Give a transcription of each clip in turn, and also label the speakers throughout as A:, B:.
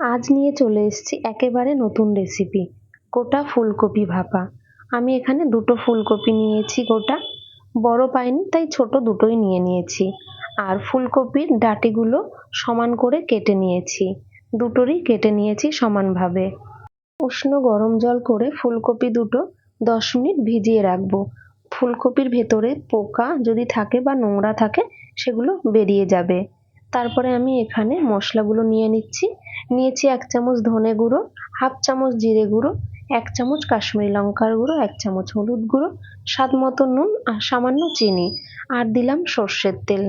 A: আজ নিয়ে চলে এসেছি একেবারে নতুন রেসিপি গোটা ফুলকপি ভাপা। আমি এখানে দুটো ফুলকপি নিয়েছি গোটা, বড় পাইনি তাই ছোট দুটোই নিয়ে নিয়েছি। আর ফুলকপির ডাটিগুলো সমান করে কেটে নিয়েছি, দুটোরই কেটে নিয়েছি সমানভাবে। উষ্ণ গরম জল করে ফুলকপি দুটো দশ মিনিট ভিজিয়ে রাখব। ফুলকপির ভেতরে পোকা যদি থাকে বা নোংরা থাকে, সেগুলো বেরিয়ে যাবে। তারপরে আমি এখানে মশলাগুলো নিয়ে নিচ্ছি। নিয়েছি এক চামচ ধনে গুঁড়ো, হাফ চামচ জিরে গুঁড়ো, এক চামচ কাশ্মীরি লঙ্কার গুঁড়ো, এক চামচ হলুদ গুঁড়ো, স্বাদ মতো নুন আর সামান্য চিনি। আর দিলাম সর্ষের তেল।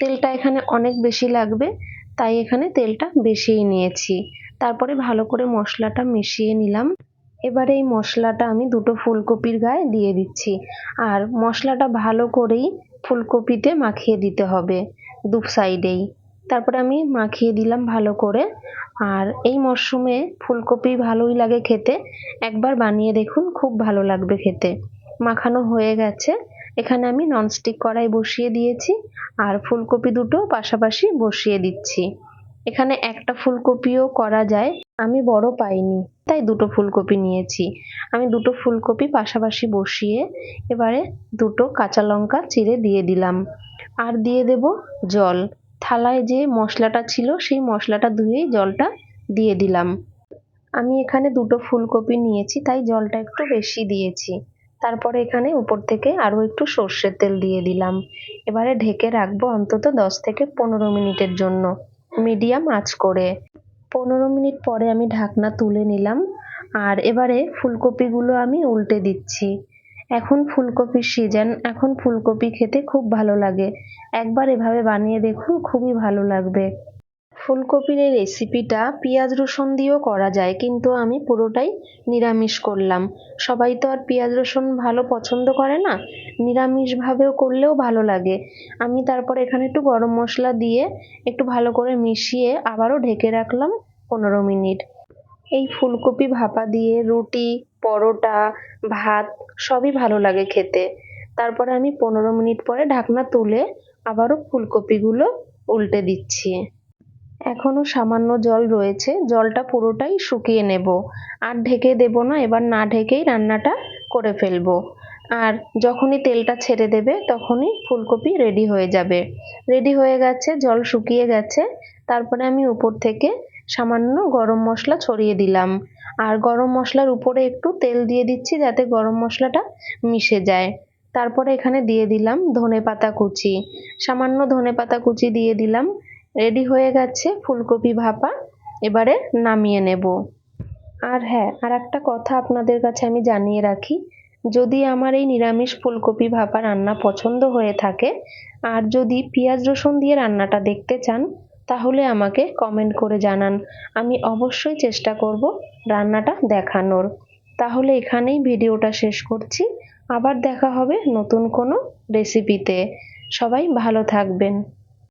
A: তেলটা এখানে অনেক বেশি লাগবে, তাই এখানে তেলটা বেশিই নিয়েছি। তারপরে ভালো করে মশলাটা মিশিয়ে নিলাম। এবারে এই মশলাটা আমি দুটো ফুলকপির গায়ে দিয়ে দিচ্ছি। আর মশলাটা ভালো করেই ফুলকপিতে মাখিয়ে দিতে হবে দু সাইডেই। তারপরে আমি মাখিয়ে দিলাম ভালো করে। আর এই মরশুমে ফুলকপি ভালোই লাগে খেতে। একবার বানিয়ে দেখুন, খুব ভালো লাগবে খেতে। মাখানো হয়ে গেছে। এখানে আমি ননস্টিক কড়াই বসিয়ে দিয়েছি আর ফুলকপি দুটো পাশাপাশি বসিয়ে দিচ্ছি। এখানে একটা ফুলকপিও করা যায়, আমি বড় পাইনি, তাই দুটো ফুলকপি নিয়েছি। আমি দুটো ফুলকপি পাশাপাশি বসিয়ে এবারে দুটো কাঁচা লঙ্কা চিড়ে দিয়ে দিলাম। আর দিয়ে দেব জল। থালায় যে মশলাটা ছিল, সেই মশলাটা ধুয়েই জলটা দিয়ে দিলাম। আমি এখানে দুটো ফুলকপি নিয়েছি, তাই জলটা একটু বেশি দিয়েছি। তারপরে এখানে উপর থেকে আরও একটু সর্ষের তেল দিয়ে দিলাম। এবারে ঢেকে রাখব অন্তত দশ থেকে পনেরো মিনিটের জন্য, মিডিয়াম আঁচ করে। পনেরো মিনিট পরে আমি ঢাকনা তুলে নিলাম, আর এবারে ফুলকপিগুলো আমি উল্টে দিচ্ছি। এখন ফুলকপির সিজন এখন ফুলকপি খেতে খুব ভালো লাগে। একবার এভাবে বানিয়ে দেখুন, খুবই ভালো লাগবে। ফুলকপির এই রেসিপিটা পেঁয়াজ রসুন দিয়েও করা যায়, কিন্তু আমি পুরোটাই নিরামিষ করলাম। সবাই তো আর পেঁয়াজ রসুন ভালো পছন্দ করে না? নিরামিষভাবেও করলেও ভালো লাগে। আমি তারপর এখানে একটু গরম মশলা দিয়ে একটু ভালো করে মিশিয়ে আবারও ঢেকে রাখলাম পনেরো মিনিট। এই ফুলকপি ভাপা দিয়ে, রুটি পরোটা, ভাত সবই ভালো লাগে খেতে। তারপরে আমি পনেরো মিনিট পরে ঢাকনা তুলে আবারও ফুলকপিগুলো উল্টে দিচ্ছি। এখনও সামান্য জল রয়েছে, জলটা পুরোটাই শুকিয়ে নেব। আর ঢেকে দেব না, এবার না ঢেকেই রান্নাটা করে ফেলব। আর যখনই তেলটা ছেড়ে দেবে তখনই ফুলকপি রেডি হয়ে যাবে। রেডি হয়ে গেছে, জল শুকিয়ে গেছে। তারপরে আমি উপর থেকে সামান্য গরম মশলা ছড়িয়ে দিলাম। আর গরম মশলার উপরে একটু তেল দিয়ে দিচ্ছি যাতে গরম মশলাটা মিশে যায়। তারপরে এখানে দিয়ে দিলাম ধনে পাতা কুচি। সামান্য ধনে পাতা কুচি দিয়ে দিলাম। রেডি হয়ে গেছে ফুলকপি ভাপা। এবারে নামিয়ে নেব। আর হ্যাঁ আর একটা কথা আপনাদের কাছে আমি জানিয়ে রাখি। যদি আমার এই নিরামিষ ফুলকপি ভাপা রান্না পছন্দ হয়ে থাকে, আর যদি পেঁয়াজ রসুন দিয়ে রান্নাটা দেখতে চান তাহলে আমাকে কমেন্ট করে জানান। আমি অবশ্যই চেষ্টা করব রান্নাটা দেখানোর। তাহলে এখানেই ভিডিওটা শেষ করছি। আবার দেখা হবে নতুন কোনো রেসিপিতে সবাই ভালো থাকবেন।